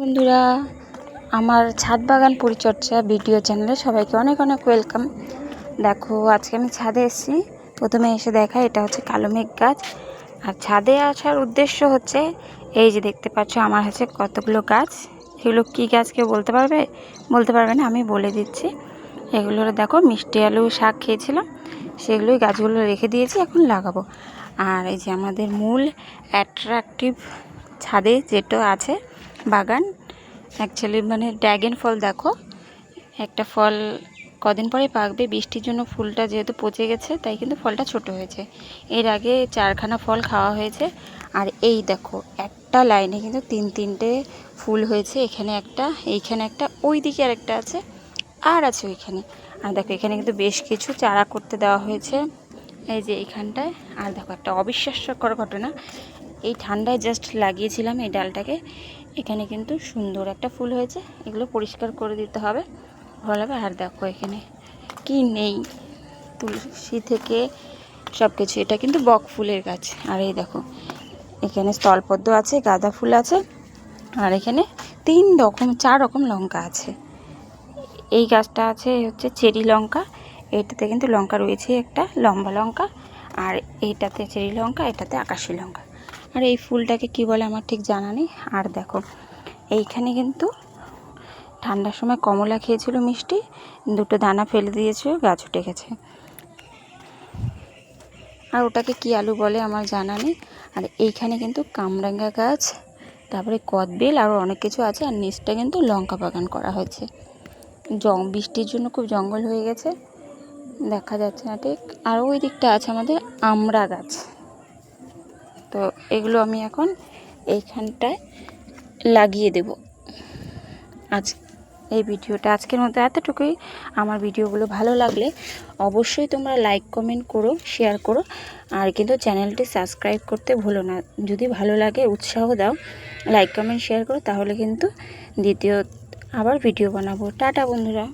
বন্ধুরা, আমার ছাদ বাগান পরিচর্যা ভিডিও চ্যানেলে সবাইকে অনেক অনেক ওয়েলকাম। দেখো, আজকে আমি ছাদে এসেছি। প্রথমে এসে দেখা, এটা হচ্ছে কালো মেঘ গাছ। আর ছাদে আসার উদ্দেশ্য হচ্ছে, এই যে দেখতে পাচ্ছ, আমার কাছে কতগুলো গাছ। এগুলো কী গাছ কেউ বলতে পারবে? বলতে পারবে না, আমি বলে দিচ্ছি। এগুলো দেখো, মিষ্টি আলু শাক খেয়েছিলাম। সেগুলোই গাছগুলো রেখে দিয়েছি, এখন লাগাবো। আর এই যে আমাদের মূল অ্যাট্রাকটিভ ছাদে যেটা আছে বাগান। অ্যাকচুয়ালি মানে ড্র্যাগন ফল দেখো। একটা ফল কদিন পরে পাকবে, বৃষ্টির জন্য ফুলটা যেহেতু পচে গেছে, তাই কিন্তু ফলটা ছোট হয়েছে। এর আগে চারখানা ফল খাওয়া হয়েছে। আর এই দেখো, একটা লাইনে কিন্তু তিন তিনটে ফুল হয়েছে। এখানে একটা, এইখানে একটা ওই দিকে আর একটা আছে, আর আছে ওইখানে। আর দেখো, এখানে কিন্তু বেশ কিছু চারা করতে দেওয়া হয়েছে। এই যে এইখানটায় আর দেখো, একটা অবিশ্বাস্যকর ঘটনা। এই ঠান্ডায় জাস্ট লাগিয়েছিলাম এই ডালটাকে। এখানে কিন্তু সুন্দর একটা ফুল হয়েছে। এগুলো পরিষ্কার করে দিতে হবে। ভালো লাগবে? আর দেখো এখানে কি নেই। তুলসী থেকে সব কিছু এটা কিন্তু বক ফুলের গাছ। আর এই দেখো, এখানে স্থলপদ্ম আছে, গাঁদা ফুল আছে। আর এখানে তিন রকম, চার রকম লঙ্কা আছে। এই গাছটা আছে হচ্ছে চেরি লঙ্কা। এইটাতে কিন্তু লঙ্কা রয়েছে একটা, লম্বা লঙ্কা। আর এইটাতে চেরি লঙ্কা, এটাতে আকাশি লঙ্কা। আর এই ফুলটাকে কি বলে আমার ঠিক জানা নেই। আর দেখো, এইখানে কিন্তু ঠান্ডার সময় কমলা খেয়েছিল মিষ্টি, দুটো দানা ফেলে দিয়েছিল গাছ উঠে গেছে আর ওটাকে কি আলু বলে আমার জানা নেই। আর এইখানে কিন্তু কামরাঙ্গা গাছ, তারপরে কদবেল আরও অনেক কিছু আছে, আর নিচটা কিন্তু লঙ্কা বাগান করা হয়েছে। জং বৃষ্টির জন্য খুব জঙ্গল হয়ে গেছে, দেখা যাচ্ছে না ঠিক। আর ওই দিকটা আছে আমাদের আমড়া গাছ। তো এগুলো আমি এখন এইখানটায় লাগিয়ে দেব। আজ এই ভিডিওটা আজকের মতো এতটুকুই। আমার ভিডিওগুলো ভালো লাগলে অবশ্যই তোমরা লাইক, কমেন্ট করো, শেয়ার করো। আর কিন্তু চ্যানেলটি সাবস্ক্রাইব করতে ভুলো না। যদি ভালো লাগে, উৎসাহ দাও, লাইক, কমেন্ট, শেয়ার করো, তাহলে কিন্তু দ্বিতীয় আবার ভিডিও বানাবো। টাটা বন্ধুরা।